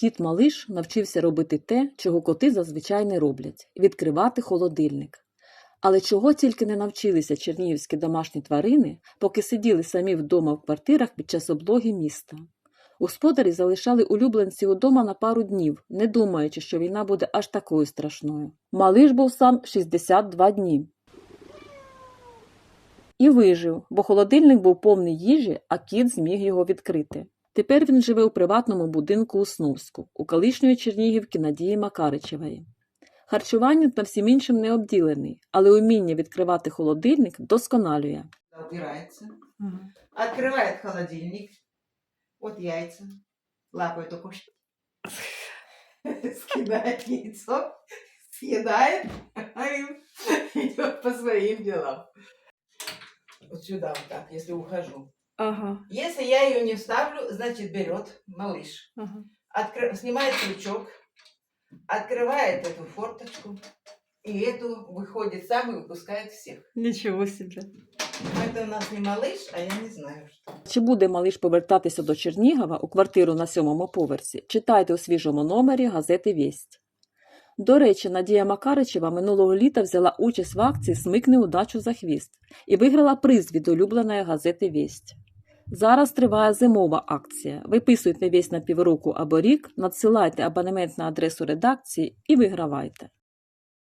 Кіт Малиш навчився робити те, чого коти зазвичай не роблять відкривати холодильник. Але чого тільки не навчилися чернігівські домашні тварини, поки сиділи самі вдома в квартирах під час облоги міста. Господарі залишали улюбленців удома на пару днів, не думаючи, що війна буде аж такою страшною. Малиш був сам 62 дні. І вижив, бо холодильник був повний їжі, а кіт зміг його відкрити. Тепер він живе у приватному будинку у Сновську, у колишньої Чернігівки Надії Макаричевої. Харчуванням та всім іншим не обділений, але уміння відкривати холодильник вдосконалює. убирается, открывает холодильник, вот яйца, лапой только ш- скидает яйцо, съедает, и идет по своим делам. Вот сюда вот так, если ухожу. Ага, Если я ее не вставлю, значит берет малыш, ага. откры- снимает крючок, открывает эту форточку, и эту выходит сам и выпускает всех. Нічого собі. Это у нас не малыш, а я не знаю, что. Чи буде малиш повертатися до Чернігова у квартиру на сьомому поверсі? Читайте у свіжому номері газети Вість. До речі, Надія Макаричева минулого літа взяла участь в акції Смикни удачу за хвіст і виграла приз від улюбленої газети Вість. Зараз триває зимова акція. Виписуйте весь на півроку або рік, надсилайте абонемент на адресу редакції і вигравайте.